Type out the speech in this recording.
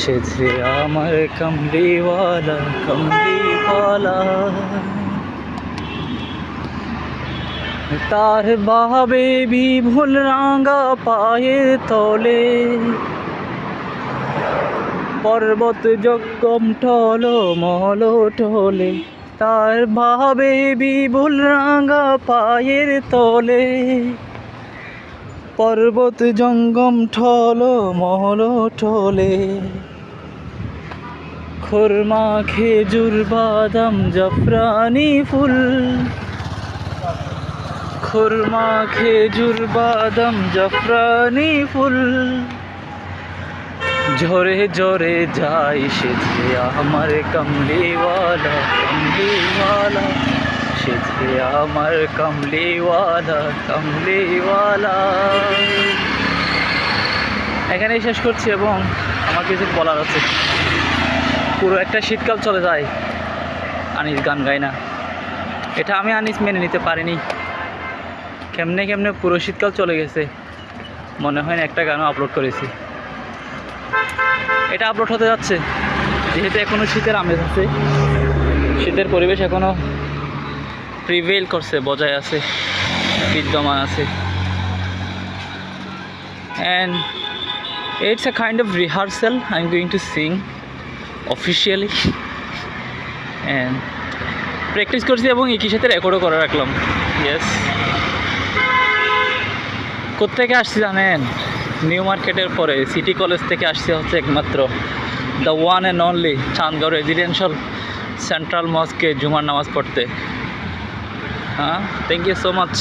সেছে আমার কমলিওয়ালা কমলিওয়ালা। তার বাবে বিভুল রাঙা পায়ের তলে। পর্বত জগম টল মল টলে তার ভাবে বিভুল রাঙা পায়ের তলে। পর্বত জঙ্গম ঠল মহল ঠলে। খুরমা খেজুর বাদাম, জাফরানি ফুল। খুরমা খেজুর বাদাম, জাফরানি ফুল। ঝরে ঝরে যাই সেছে আমার কমলিওয়ালা কমলিওয়ালা। সেছে আমার কমলিওয়ালা কমলিওয়ালা। এখানেই শেষ করছি এবং আমার কিছু বলার আছে। পুরো একটা শীতকাল চলে যায়। আনিস গান গায় না। এটা আমি আনিস মেনে নিতে পারিনি। কেমনে কেমনে পুরো শীতকাল চলে গেছে। মনে হয় না একটা গানও আপলোড করেছি। এটা আপলোড হতে যাচ্ছে। যেহেতু এখনও শীতের আমেজ আছে, শীতের পরিবেশ এখনও প্রিভেল করছে, বজায় আছে, বিদ্যমান আছে। And it's a kind of rehearsal i'm going to sing and practice করছি এবং একই সাথে রেকর্ডও করে রাখলাম। ইয়েস কোত্থেকে আসছি জানেন? নিউ মার্কেটের পরে সিটি কলেজ থেকে আসছে হচ্ছে একমাত্র the one and only Chandgaon residential central mosque জুমার নামাজ পড়তে। হ্যাঁ থ্যাংক ইউ সো মাচ